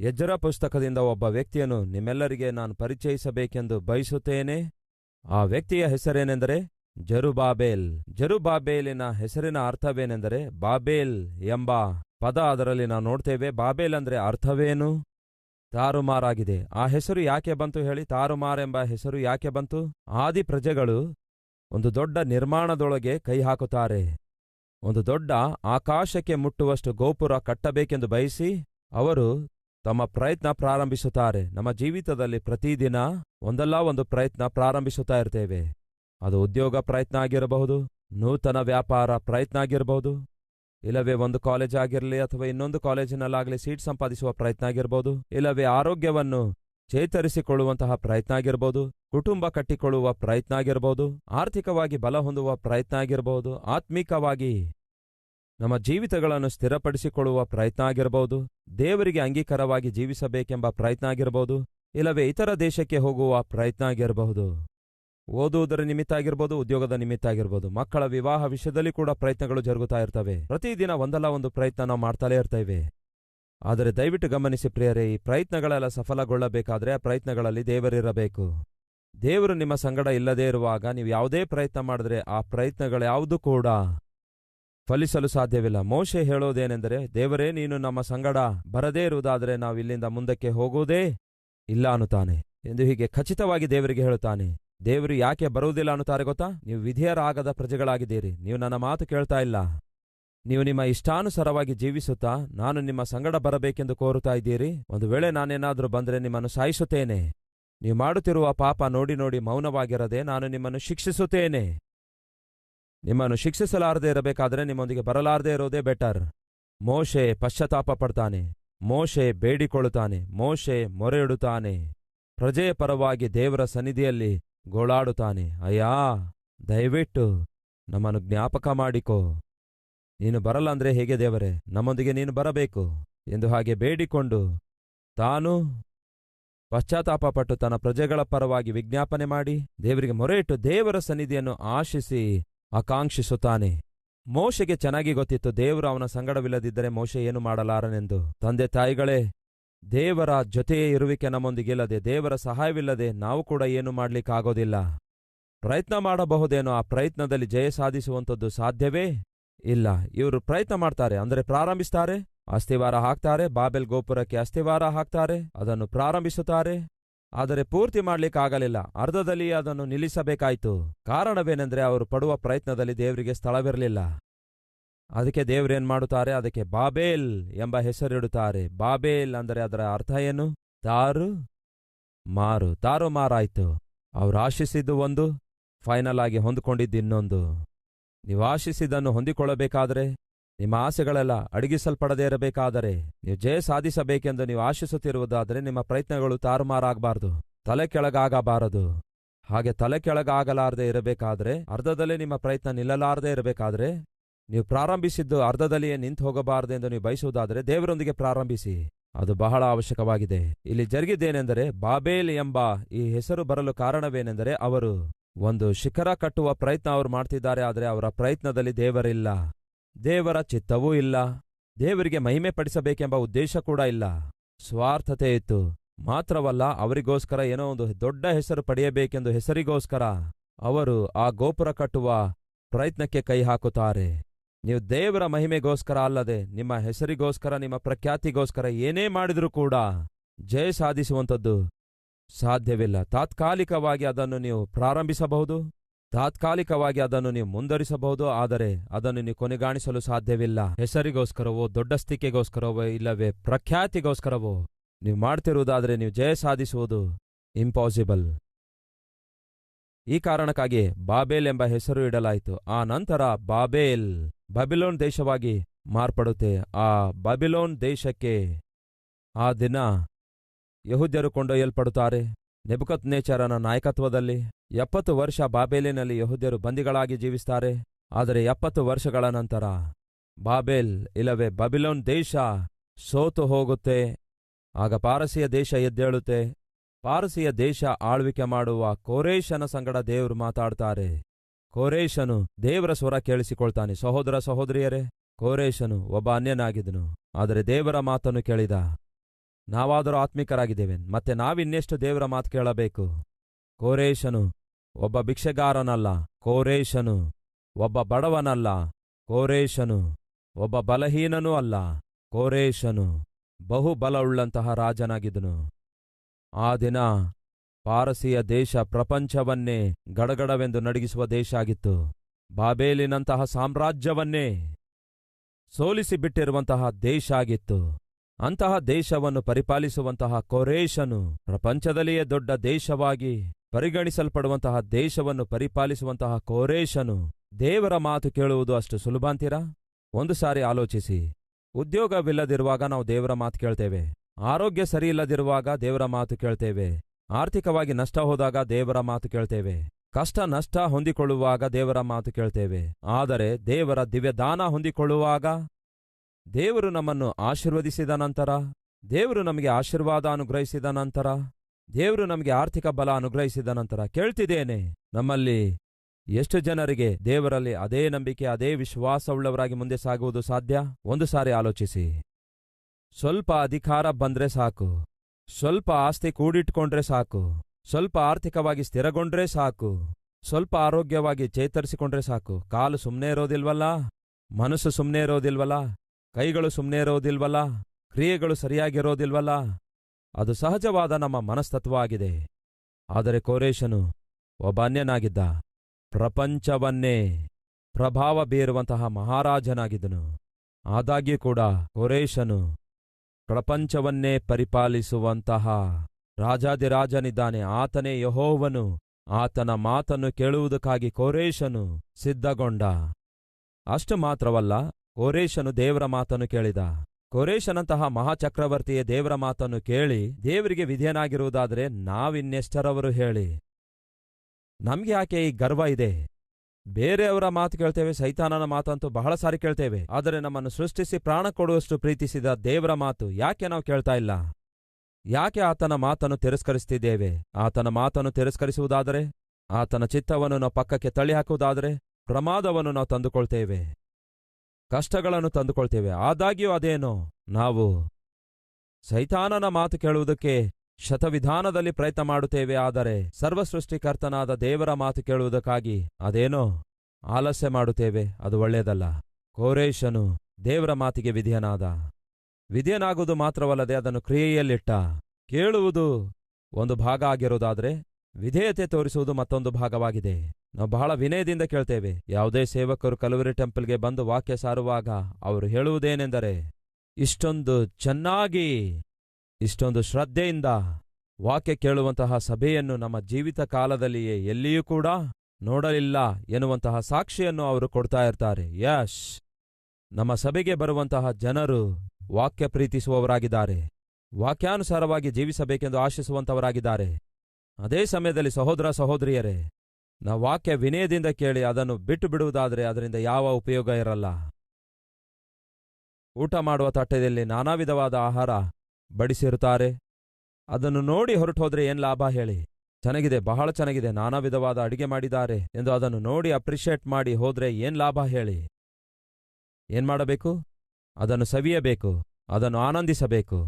ಎಜ್ಜರ ಪುಸ್ತಕದಿಂದ ಒಬ್ಬ ವ್ಯಕ್ತಿಯನ್ನು ನಿಮ್ಮೆಲ್ಲರಿಗೆ ನಾನು ಪರಿಚಯಿಸಬೇಕೆಂದು ಬಯಸುತ್ತೇನೆ. ಆ ವ್ಯಕ್ತಿಯ ಹೆಸರೇನೆಂದರೆ ಜರುಬಾಬೇಲ್. ಜರುಬಾಬೇಲಿನ ಹೆಸರಿನ ಅರ್ಥವೇನೆಂದರೆ ಬಾಬೇಲ್ ಎಂಬ ಪದ ಅದರಲ್ಲಿ ನಾವು ನೋಡ್ತೇವೆ. ಬಾಬೇಲ್ ಅಂದ್ರೆ ಅರ್ಥವೇನು? ತಾರುಮಾರಾಗಿದೆ. ಆ ಹೆಸರು ಯಾಕೆ ಬಂತು ಹೇಳಿ? ತಾರುಮಾರೆಂಬ ಹೆಸರು ಯಾಕೆ ಬಂತು? ಆದಿ ಪ್ರಜೆಗಳು ಒಂದು ದೊಡ್ಡ ನಿರ್ಮಾಣದೊಳಗೆ ಕೈ ಹಾಕುತ್ತಾರೆ. ಒಂದು ದೊಡ್ಡ ಆಕಾಶಕ್ಕೆ ಮುಟ್ಟುವಷ್ಟು ಗೋಪುರ ಕಟ್ಟಬೇಕೆಂದು ಬಯಸಿ ಅವರು ತಮ್ಮ ಪ್ರಯತ್ನ ಪ್ರಾರಂಭಿಸುತ್ತಾರೆ. ನಮ್ಮ ಜೀವಿತದಲ್ಲಿ ಪ್ರತಿದಿನ ಒಂದಲ್ಲ ಒಂದು ಪ್ರಯತ್ನ ಪ್ರಾರಂಭಿಸುತ್ತಾ ಇರ್ತೇವೆ. ಅದು ಉದ್ಯೋಗ ಪ್ರಯತ್ನ ಆಗಿರಬಹುದು, ನೂತನ ವ್ಯಾಪಾರ ಪ್ರಯತ್ನ ಆಗಿರಬಹುದು, ಇಲ್ಲವೇ ಒಂದು ಕಾಲೇಜ್ ಆಗಿರಲಿ ಅಥವಾ ಇನ್ನೊಂದು ಕಾಲೇಜಿನಲ್ಲಾಗಲಿ ಸೀಟ್ ಸಂಪಾದಿಸುವ ಪ್ರಯತ್ನ ಆಗಿರಬಹುದು, ಇಲ್ಲವೇ ಆರೋಗ್ಯವನ್ನು ಚೇತರಿಸಿಕೊಳ್ಳುವಂತಹ ಪ್ರಯತ್ನ ಆಗಿರಬಹುದು, ಕುಟುಂಬ ಕಟ್ಟಿಕೊಳ್ಳುವ ಪ್ರಯತ್ನ ಆಗಿರಬಹುದು, ಆರ್ಥಿಕವಾಗಿ ಬಲ ಹೊಂದುವ ಪ್ರಯತ್ನ ಆಗಿರಬಹುದು, ಆತ್ಮಿಕವಾಗಿ ನಮ್ಮ ಜೀವಿತಗಳನ್ನು ಸ್ಥಿರಪಡಿಸಿಕೊಳ್ಳುವ ಪ್ರಯತ್ನ ಆಗಿರಬಹುದು, ದೇವರಿಗೆ ಅಂಗೀಕಾರವಾಗಿ ಜೀವಿಸಬೇಕೆಂಬ ಪ್ರಯತ್ನ ಆಗಿರಬಹುದು, ಇಲ್ಲವೇ ಇತರ ದೇಶಕ್ಕೆ ಹೋಗುವ ಪ್ರಯತ್ನ ಆಗಿರಬಹುದು. ಓದುವುದರ ನಿಮಿತ್ತ ಆಗಿರ್ಬೋದು ಉದ್ಯೋಗದ ನಿಮಿತ್ತ ಆಗಿರ್ಬೋದು ಮಕ್ಕಳ ವಿವಾಹ ವಿಷಯದಲ್ಲಿ ಕೂಡ ಪ್ರಯತ್ನಗಳು ಜರುಗುತ್ತಾ ಇರ್ತವೆ. ಪ್ರತಿದಿನ ಒಂದಲ್ಲ ಒಂದು ಪ್ರಯತ್ನ ನಾವು ಮಾಡ್ತಲೇ ಇರ್ತೇವೆ. ಆದರೆ ದಯವಿಟ್ಟು ಗಮನಿಸಿ ಪ್ರಿಯರೇ, ಈ ಪ್ರಯತ್ನಗಳೆಲ್ಲ ಸಫಲಗೊಳ್ಳಬೇಕಾದ್ರೆ ಆ ಪ್ರಯತ್ನಗಳಲ್ಲಿ ದೇವರಿರಬೇಕು. ದೇವರು ನಿಮ್ಮ ಸಂಗಡ ಇಲ್ಲದೇ ಇರುವಾಗ ನೀವು ಯಾವುದೇ ಪ್ರಯತ್ನ ಮಾಡಿದ್ರೆ ಆ ಪ್ರಯತ್ನಗಳ್ಯಾವುದೂ ಕೂಡ ಫಲಿಸಲು ಸಾಧ್ಯವಿಲ್ಲ. ಮೋಶೆ ಹೇಳೋದೇನೆಂದರೆ, ದೇವರೇ, ನೀನು ನಮ್ಮ ಸಂಗಡ ಬರದೇ ಇರುವುದಾದರೆ ನಾವು ಇಲ್ಲಿಂದ ಮುಂದಕ್ಕೆ ಹೋಗುವುದೇ ಇಲ್ಲ ಅನ್ನುತ್ತಾನೆ ಎಂದು ಹೀಗೆ ಖಚಿತವಾಗಿ ದೇವರಿಗೆ ಹೇಳುತ್ತಾನೆ. ದೇವರು ಯಾಕೆ ಬರುವುದಿಲ್ಲ ಅನ್ನುತ್ತಾರೆ ಗೊತ್ತಾ? ನೀವು ವಿಧಿಯರಾಗದ ಪ್ರಜೆಗಳಾಗಿದ್ದೀರಿ. ನೀವು ನನ್ನ ಮಾತು ಕೇಳ್ತಾ ಇಲ್ಲ. ನೀವು ನಿಮ್ಮ ಇಷ್ಟಾನುಸಾರವಾಗಿ ಜೀವಿಸುತ್ತಾ ನಾನು ನಿಮ್ಮ ಸಂಗಡ ಬರಬೇಕೆಂದು ಕೋರುತ್ತಾ ಇದ್ದೀರಿ. ಒಂದು ವೇಳೆ ನಾನೇನಾದರೂ ಬಂದರೆ ನಿಮ್ಮನ್ನು ಸಾಯಿಸುತ್ತೇನೆ. ನೀವು ಮಾಡುತ್ತಿರುವ ಪಾಪ ನೋಡಿ ನೋಡಿ ಮೌನವಾಗಿರದೆ ನಾನು ನಿಮ್ಮನ್ನು ಶಿಕ್ಷಿಸುತ್ತೇನೆ. ನಿಮ್ಮನ್ನು ಶಿಕ್ಷಿಸಲಾರದೆ ಇರಬೇಕಾದರೆ ನಿಮ್ಮೊಂದಿಗೆ ಬರಲಾರದೆ ಇರೋದೇ ಬೆಟರ್. ಮೋಶೆ ಪಶ್ಚಾತ್ತಾಪ ಪಡ್ತಾನೆ ಮೋಶೆ ಬೇಡಿಕೊಳ್ಳುತ್ತಾನೆ. ಮೋಶೆ ಮೊರೆಯಿಡುತ್ತಾನೆ. ಪ್ರಜೆಯ ಪರವಾಗಿ ದೇವರ ಸನ್ನಿಧಿಯಲ್ಲಿ ಗೋಳಾಡುತ್ತಾನೆ. ಅಯ್ಯಾ, ದಯವಿಟ್ಟು ನಮ್ಮನ್ನು ಜ್ಞಾಪಕ ಮಾಡಿಕೋ. ನೀನು ಬರಲ್ಲಂದ್ರೆ ಹೇಗೆ ದೇವರೇ? ನಮ್ಮೊಂದಿಗೆ ನೀನು ಬರಬೇಕು ಎಂದು ಹಾಗೆ ಬೇಡಿಕೊಂಡು ತಾನು ಪಶ್ಚಾತ್ತಾಪಪಟ್ಟು ತನ್ನ ಪ್ರಜೆಗಳ ಪರವಾಗಿ ವಿಜ್ಞಾಪನೆ ಮಾಡಿ ದೇವರಿಗೆ ಮೊರೆಯಿಟ್ಟು ದೇವರ ಸನ್ನಿಧಿಯನ್ನು ಆಶಿಸಿ ಆಕಾಂಕ್ಷಿಸುತ್ತಾನೆ ಮೋಶೆಗೆ ಚೆನ್ನಾಗಿ ಗೊತ್ತಿತ್ತು, ದೇವರು ಅವನ ಸಂಗಡವಿಲ್ಲದಿದ್ದರೆ ಮೋಶೆ ಏನು ಮಾಡಲಾರನೆಂದು. ತಂದೆ ತಾಯಿಗಳೇ, ದೇವರ ಜೊತೆಯೇ ಇರುವಿಕೆ ನಮ್ಮೊಂದಿಗಿಲ್ಲದೆ, ದೇವರ ಸಹಾಯವಿಲ್ಲದೆ ನಾವು ಕೂಡ ಏನು ಮಾಡಲಿಕ್ಕಾಗೋದಿಲ್ಲ. ಪ್ರಯತ್ನ ಮಾಡಬಹುದೇನೋ, ಆ ಪ್ರಯತ್ನದಲ್ಲಿ ಜಯ ಸಾಧಿಸುವಂಥದ್ದು ಸಾಧ್ಯವೇ ಇಲ್ಲ. ಇವರು ಪ್ರಯತ್ನ ಮಾಡ್ತಾರೆ, ಅಂದರೆ ಪ್ರಾರಂಭಿಸ್ತಾರೆ ಅಸ್ಥಿವಾರ ಹಾಕ್ತಾರೆ, ಬಾಬೆಲ್ ಗೋಪುರಕ್ಕೆ ಅಸ್ಥಿವಾರ ಹಾಕ್ತಾರೆ, ಅದನ್ನು ಪ್ರಾರಂಭಿಸುತ್ತಾರೆ. ಆದರೆ ಪೂರ್ತಿ ಮಾಡ್ಲಿಕ್ಕಾಗಲಿಲ್ಲ. ಅರ್ಧದಲ್ಲಿ ಅದನ್ನು ನಿಲ್ಲಿಸಬೇಕಾಯಿತು. ಕಾರಣವೇನೆಂದ್ರೆ ಅವರು ಪಡುವ ಪ್ರಯತ್ನದಲ್ಲಿ ದೇವರಿಗೆ ಸ್ಥಳವಿರಲಿಲ್ಲ. ಅದಕ್ಕೆ ದೇವರೇನ್ ಮಾಡುತ್ತಾರೆ? ಅದಕ್ಕೆ ಬಾಬೇಲ್ ಎಂಬ ಹೆಸರಿಡುತ್ತಾರೆ. ಬಾಬೇಲ್ ಅಂದರೆ ಅದರ ಅರ್ಥ ಏನು? ತಾರು ಮಾರು. ತಾರು ಮಾರಾಯ್ತು. ಅವ್ರು ಆಶಿಸಿದ್ದು ಒಂದು, ಫೈನಲ್ ಆಗಿ ಹೊಂದಿಕೊಂಡಿದ್ದು ಇನ್ನೊಂದು. ನೀವು ಆಶಿಸಿದ್ದನ್ನು ಹೊಂದಿಕೊಳ್ಳಬೇಕಾದರೆ ನಿಮ್ಮ ಆಸೆಗಳೆಲ್ಲ ಅಡಗಿಸಲ್ಪಡದೇ ಇರಬೇಕಾದರೆ ನೀವು ಜಯ ಸಾಧಿಸಬೇಕೆಂದು ನೀವು ಆಶಿಸುತ್ತಿರುವುದಾದರೆ ನಿಮ್ಮ ಪ್ರಯತ್ನಗಳು ತಾರುಮಾರಾಗಬಾರದು, ತಲೆ ಕೆಳಗಾಗಬಾರದು. ಹಾಗೆ ತಲೆ ಕೆಳಗಾಗಲಾರದೆ ಇರಬೇಕಾದ್ರೆ, ಅರ್ಧದಲ್ಲೇ ನಿಮ್ಮ ಪ್ರಯತ್ನ ನಿಲ್ಲಲಾರದೆ ಇರಬೇಕಾದ್ರೆ, ನೀವು ಪ್ರಾರಂಭಿಸಿದ್ದು ಅರ್ಧದಲ್ಲಿಯೇ ನಿಂತು ಹೋಗಬಾರದೆಂದು ನೀವು ಬಯಸುವುದಾದರೆ ದೇವರೊಂದಿಗೆ ಪ್ರಾರಂಭಿಸಿ. ಅದು ಬಹಳ ಅವಶ್ಯಕವಾಗಿದೆ. ಇಲ್ಲಿ ಜರುಗಿದ್ದೇನೆಂದರೆ, ಬಾಬೇಲ್ ಎಂಬ ಈ ಹೆಸರು ಬರಲು ಕಾರಣವೇನೆಂದರೆ ಅವರು ಒಂದು ಶಿಖರ ಕಟ್ಟುವ ಪ್ರಯತ್ನ ಅವರು ಮಾಡ್ತಿದ್ದಾರೆ, ಆದರೆ ಅವರ ಪ್ರಯತ್ನದಲ್ಲಿ ದೇವರಿಲ್ಲ. ದೇವರ ಚಿತ್ತವೂ ಇಲ್ಲ. ದೇವರಿಗೆ ಮಹಿಮೆ ಪಡಿಸಬೇಕೆಂಬ ಉದ್ದೇಶ ಕೂಡ ಇಲ್ಲ. ಸ್ವಾರ್ಥತೆ ಇತ್ತು. ಮಾತ್ರವಲ್ಲ, ಅವರಿಗೋಸ್ಕರ ಏನೋ ಒಂದು ದೊಡ್ಡ ಹೆಸರು ಪಡೆಯಬೇಕೆಂದು ಹೆಸರಿಗೋಸ್ಕರ ಅವರು ಆ ಗೋಪುರ ಕಟ್ಟುವ ಪ್ರಯತ್ನಕ್ಕೆ ಕೈ ಹಾಕುತ್ತಾರೆ. ನೀವು ದೇವರ ಮಹಿಮೆಗೋಸ್ಕರ ಅಲ್ಲದೆ, ನಿಮ್ಮ ಹೆಸರಿಗೋಸ್ಕರ, ನಿಮ್ಮ ಪ್ರಖ್ಯಾತಿಗೋಸ್ಕರ ಏನೇ ಮಾಡಿದರೂ ಕೂಡ ಜಯ ಸಾಧಿಸುವಂಥದ್ದು ಸಾಧ್ಯವಿಲ್ಲ. ತಾತ್ಕಾಲಿಕವಾಗಿ ಅದನ್ನು ನೀವು ಪ್ರಾರಂಭಿಸಬಹುದು. ತಾತ್ಕಾಲಿಕವಾಗಿ ಅದನ್ನು ನೀವು ಮುಂದರಿಸಬಹುದು ಆದರೆ ಅದನ್ನು ನೀವು ಕೊನೆಗಾಣಿಸಲು ಸಾಧ್ಯವಿಲ್ಲ. ಹೆಸರಿಗೋಸ್ಕರವೋ ದೊಡ್ಡಸ್ತಿಕೆಗೋಸ್ಕರವೋ ಇಲ್ಲವೇ ಪ್ರಖ್ಯಾತಿಗೋಸ್ಕರವೋ, ನೀವು ಮಾಡ್ತಿರುವುದಾದರೆ ನೀವು ಜಯ ಸಾಧಿಸುವುದು ಇಂಪಾಸಿಬಲ್ ಈ ಕಾರಣಕ್ಕಾಗಿ ಬಾಬೇಲ್ ಎಂಬ ಹೆಸರು ಇಡಲಾಯಿತು. ಆ ನಂತರ ಬಾಬೇಲ್ ಬಬಿಲೋನ್ ದೇಶವಾಗಿ ಮಾರ್ಪಡುತ್ತೆ. ಆ ಬಬಿಲೋನ್ ದೇಶಕ್ಕೆ ಆ ದಿನ ಯಹುದ್ಯರು ಕೊಂಡೊಯ್ಯಲ್ಪಡುತ್ತಾರೆ. ನೆಬುಕತ್ ನೇಚರನ ನಾಯಕತ್ವದಲ್ಲಿ ಎಪ್ಪತ್ತು ವರ್ಷ ಬಾಬೇಲಿನಲ್ಲಿ ಯಹುದ್ಯರು ಬಂದಿಗಳಾಗಿ ಜೀವಿಸ್ತಾರೆ. ಆದರೆ ಎಪ್ಪತ್ತು ವರ್ಷಗಳ ನಂತರ ಬಾಬೇಲ್ ಇಲ್ಲವೇ ಬಬಿಲೋನ್ ದೇಶ ಸೋತು ಹೋಗುತ್ತೆ. ಆಗ ಪಾರಸಿಯ ದೇಶ ಎದ್ದೇಳುತ್ತೆ. ಪಾರಸಿಯ ದೇಶ ಆಳ್ವಿಕೆ ಮಾಡುವ ಕೋರೇಶನ ಸಂಗಡ ದೇವರು ಮಾತಾಡ್ತಾರೆ. ಕೋರೇಶನು ದೇವರ ಸ್ವರ ಕೇಳಿಸಿಕೊಳ್ತಾನೆ. ಸಹೋದರ ಸಹೋದರಿಯರೇ ಕೋರೇಶನು ಒಬ್ಬ ಅನ್ಯನಾಗಿದ್ದನು. ಆದರೆ ದೇವರ ಮಾತನ್ನು ಕೇಳಿದ ನಾವಾದರೂ ಆತ್ಮಿಕರಾಗಿದ್ದೇವೆ. ಮತ್ತೆ ನಾವಿನ್ನೆಷ್ಟು ದೇವರ ಮಾತು ಕೇಳಬೇಕು? ಕೋರೇಶನು ಒಬ್ಬ ಭಿಕ್ಷೆಗಾರನಲ್ಲ. ಕೋರೇಶನು ಒಬ್ಬ ಬಡವನಲ್ಲ. ಕೋರೇಶನು ಒಬ್ಬ ಬಲಹೀನನೂ ಅಲ್ಲ. ಕೋರೇಶನು ಬಹುಬಲವುಳ್ಳಂತಹ ರಾಜನಾಗಿದ್ದನು. ಆ ದಿನ ಪಾರಸಿಯ ದೇಶ ಪ್ರಪಂಚವನ್ನೇ ಗಡಗಡವೆಂದು ನಡಗಿಸುವ ದೇಶ ಆಗಿತ್ತು. ಬಾಬೇಲಿನಂತಹ ಸಾಮ್ರಾಜ್ಯವನ್ನೇ ಸೋಲಿಸಿಬಿಟ್ಟಿರುವಂತಹ ದೇಶ ಆಗಿತ್ತು. ಅಂತಹ ದೇಶವನ್ನು ಪರಿಪಾಲಿಸುವಂತಹ ಕೊರೇಶನು ಪ್ರಪಂಚದಲ್ಲಿಯೇ ದೊಡ್ಡ ದೇಶವಾಗಿ ಪರಿಗಣಿಸಲ್ಪಡುವಂತಹ ದೇಶವನ್ನು ಪರಿಪಾಲಿಸುವಂತಹ ಕೋರೇಶನು ದೇವರ ಮಾತು ಕೇಳುವುದು ಅಷ್ಟು ಸುಲಭ ಅಂತೀರಾ? ಒಂದು ಸಾರಿ ಆಲೋಚಿಸಿ. ಉದ್ಯೋಗವಿಲ್ಲದಿರುವಾಗ ನಾವು ದೇವರ ಮಾತು ಕೇಳ್ತೇವೆ. ಆರೋಗ್ಯ ಸರಿಯಿಲ್ಲದಿರುವಾಗ ದೇವರ ಮಾತು ಕೇಳ್ತೇವೆ. ಆರ್ಥಿಕವಾಗಿ ನಷ್ಟ ಹೋದಾಗ ದೇವರ ಮಾತು ಕೇಳ್ತೇವೆ. ಕಷ್ಟ ನಷ್ಟ ಹೊಂದಿಕೊಳ್ಳುವಾಗ ದೇವರ ಮಾತು ಕೇಳ್ತೇವೆ. ಆದರೆ ದೇವರ ದಿವ್ಯದಾನ ಹೊಂದಿಕೊಳ್ಳುವಾಗ ದೇವರು ನಮ್ಮನ್ನು ಆಶೀರ್ವದಿಸಿದ ನಂತರ, ದೇವರು ನಮಗೆ ಆಶೀರ್ವಾದ ಅನುಗ್ರಹಿಸಿದ ನಂತರ, ದೇವರು ನಮಗೆ ಆರ್ಥಿಕ ಬಲ ಅನುಗ್ರಹಿಸಿದ ನಂತರ ಕೇಳ್ತಿದ್ದೇನೆ, ನಮ್ಮಲ್ಲಿ ಎಷ್ಟು ಜನರಿಗೆ ದೇವರಲ್ಲಿ ಅದೇ ನಂಬಿಕೆ, ಅದೇ ವಿಶ್ವಾಸವುಳ್ಳವರಾಗಿ ಮುಂದೆ ಸಾಗುವುದು ಸಾಧ್ಯ? ಒಂದು ಸಾರಿ ಆಲೋಚಿಸಿ. ಸ್ವಲ್ಪ ಅಧಿಕಾರ ಬಂದ್ರೆ ಸಾಕು. ಸ್ವಲ್ಪ ಆಸ್ತಿ ಕೂಡಿಟ್ಕೊಂಡ್ರೆ ಸಾಕು. ಸ್ವಲ್ಪ ಆರ್ಥಿಕವಾಗಿ ಸ್ಥಿರಗೊಂಡ್ರೆ ಸಾಕು. ಸ್ವಲ್ಪ ಆರೋಗ್ಯವಾಗಿ ಚೇತರಿಸಿಕೊಂಡ್ರೆ ಸಾಕು. ಕಾಲು ಸುಮ್ಮನೆ ಇರೋದಿಲ್ವಲ್ಲ? ಮನಸ್ಸು ಸುಮ್ಮನೆ ಇರೋದಿಲ್ವಲ್ಲ? ಕೈಗಳು ಸುಮ್ಮನೆ ಇರೋದಿಲ್ವಲ್ಲ? ಕ್ರಿಯೆಗಳು ಸರಿಯಾಗಿರೋದಿಲ್ವಲ್ಲ? ಅದು ಸಹಜವಾದ ನಮ್ಮ ಮನಸ್ತತ್ವ ಆಗಿದೆ ಆದರೆ ಕೋರೇಶನು ಒಬ್ಬ ಅನ್ಯನಾಗಿದ್ದ ಪ್ರಪಂಚವನ್ನೇ ಪ್ರಭಾವ ಬೀರುವಂತಹ ಮಹಾರಾಜನಾಗಿದ್ದನು. ಆದಾಗ್ಯೂ ಕೂಡ ಕೋರೇಶನು ಪ್ರಪಂಚವನ್ನೇ ಪರಿಪಾಲಿಸುವಂತಹ ರಾಜಾದಿರಾಜನಿದ್ದಾನೆ ಆತನೇ ಯಹೋವನು. ಆತನ ಮಾತನ್ನು ಕೇಳುವುದಕ್ಕಾಗಿ ಕೋರೇಶನು ಸಿದ್ಧಗೊಂಡ. ಅಷ್ಟು ಮಾತ್ರವಲ್ಲ ಕೋರೇಶನು ದೇವರ ಮಾತನ್ನು ಕೇಳಿದ. ಕೋರೇಶನಂತಹ ಮಹಾಚಕ್ರವರ್ತಿಯ ದೇವರ ಮಾತನ್ನು ಕೇಳಿ, ದೇವರಿಗೆ ವಿಧೇಯನಾಗಿರುವುದಾದರೆ ನಾವಿನ್ನೆಷ್ಟರವರು ಹೇಳಿ. ನಮ್ಗೆ ಯಾಕೆ ಈ ಗರ್ವ ಇದೆ? ಬೇರೆಯವರ ಮಾತು ಕೇಳ್ತೇವೆ, ಸೈತಾನನ ಮಾತಂತೂ ಬಹಳ ಸಾರಿ ಕೇಳ್ತೇವೆ. ಆದರೆ ನಮ್ಮನ್ನು ಸೃಷ್ಟಿಸಿ ಪ್ರಾಣ ಕೊಡುವಷ್ಟು ಪ್ರೀತಿಸಿದ ದೇವರ ಮಾತು ಯಾಕೆ ನಾವು ಕೇಳ್ತಾ ಇಲ್ಲ? ಯಾಕೆ ಆತನ ಮಾತನ್ನು ತಿರಸ್ಕರಿಸ್ತಿದ್ದೇವೆ? ಆತನ ಮಾತನ್ನು ತಿರಸ್ಕರಿಸುವುದಾದರೆ, ಆತನ ಚಿತ್ತವನ್ನು ನಾವು ಪಕ್ಕಕ್ಕೆ ತಳ್ಳಿ ಹಾಕುವುದಾದರೆ ಪ್ರಮಾದವನ್ನು ನಾವು ತಂದುಕೊಳ್ತೇವೆ. ಕಷ್ಟಗಳನ್ನು ತಂದುಕೊಳ್ತೇವೆ. ಆದಾಗ್ಯೂ ಅದೇನೋ? ನಾವು ಸೈತಾನನ ಮಾತು ಕೇಳುವುದಕ್ಕೆ ಶತವಿಧಾನದಲ್ಲಿ ಪ್ರಯತ್ನ ಮಾಡುತ್ತೇವೆ. ಆದರೆ ಸರ್ವಸೃಷ್ಟಿಕರ್ತನಾದ ದೇವರ ಮಾತು ಕೇಳುವುದಕ್ಕಾಗಿ ಅದೇನೋ? ಆಲಸ್ಯ ಮಾಡುತ್ತೇವೆ. ಅದು ಒಳ್ಳೆಯದಲ್ಲ. ಕೋರೇಶನು ದೇವರ ಮಾತಿಗೆ ವಿಧಿಯನಾದ. ವಿಧಿಯನಾಗುವುದು ಮಾತ್ರವಲ್ಲದೆ ಅದನ್ನು ಕ್ರಿಯೆಯಲ್ಲಿಟ್ಟ. ಕೇಳುವುದು ಒಂದು ಭಾಗ ಆಗಿರುವುದಾದರೆ ವಿಧೇಯತೆ ತೋರಿಸುವುದು ಮತ್ತೊಂದು ಭಾಗವಾಗಿದೆ. ನಾವು ಬಹಳ ವಿನಯದಿಂದ ಕೇಳ್ತೇವೆ. ಯಾವುದೇ ಸೇವಕರು ಕಲವರಿ ಟೆಂಪಲ್ಗೆ ಬಂದು ವಾಕ್ಯ ಸಾರುವಾಗ ಅವರು ಹೇಳುವುದೇನೆಂದರೆ, ಇಷ್ಟೊಂದು ಚೆನ್ನಾಗಿ, ಇಷ್ಟೊಂದು ಶ್ರದ್ಧೆಯಿಂದ ವಾಕ್ಯ ಕೇಳುವಂತಹ ಸಭೆಯನ್ನು ನಮ್ಮ ಜೀವಿತ ಕಾಲದಲ್ಲಿಯೇ ಎಲ್ಲಿಯೂ ಕೂಡ ನೋಡಲಿಲ್ಲ ಎನ್ನುವಂತಹ ಸಾಕ್ಷಿಯನ್ನು ಅವರು ಕೊಡ್ತಾ ಇರ್ತಾರೆ. ಯಶ್! ನಮ್ಮ ಸಭೆಗೆ ಬರುವಂತಹ ಜನರು ವಾಕ್ಯ ಪ್ರೀತಿಸುವವರಾಗಿದ್ದಾರೆ. ವಾಕ್ಯಾನುಸಾರವಾಗಿ ಜೀವಿಸಬೇಕೆಂದು ಆಶಿಸುವಂತವರಾಗಿದ್ದಾರೆ. ಅದೇ ಸಮಯದಲ್ಲಿ ಸಹೋದರ ಸಹೋದರಿಯರೇ ನಾವು ವಾಕ್ಯ ವಿನಯದಿಂದ ಕೇಳಿ ಅದನ್ನು ಬಿಟ್ಟು ಬಿಡುವುದಾದರೆ ಅದರಿಂದ ಯಾವ ಉಪಯೋಗ ಇರಲ್ಲ. ಊಟ ಮಾಡುವ ತಟ್ಟೆಯಲ್ಲಿ ನಾನಾ ವಿಧವಾದ ಆಹಾರ ಬಡಿಸಿರುತ್ತಾರೆ. ಅದನ್ನು ನೋಡಿ ಹೊರಟು ಹೋದರೆ ಏನು ಲಾಭ ಹೇಳಿ. ಚೆನ್ನಾಗಿದೆ, ಬಹಳ ಚೆನ್ನಾಗಿದೆ, ನಾನಾ ವಿಧವಾದ ಅಡಿಗೆ ಮಾಡಿದ್ದಾರೆ ಎಂದು ಅದನ್ನು ನೋಡಿ ಅಪ್ರಿಷಿಯೇಟ್ ಮಾಡಿ ಹೋದರೆ ಏನು ಲಾಭ ಹೇಳಿ. ಏನು ಮಾಡಬೇಕು? ಅದನ್ನು ಸವಿಯಬೇಕು, ಅದನ್ನು ಆನಂದಿಸಬೇಕು,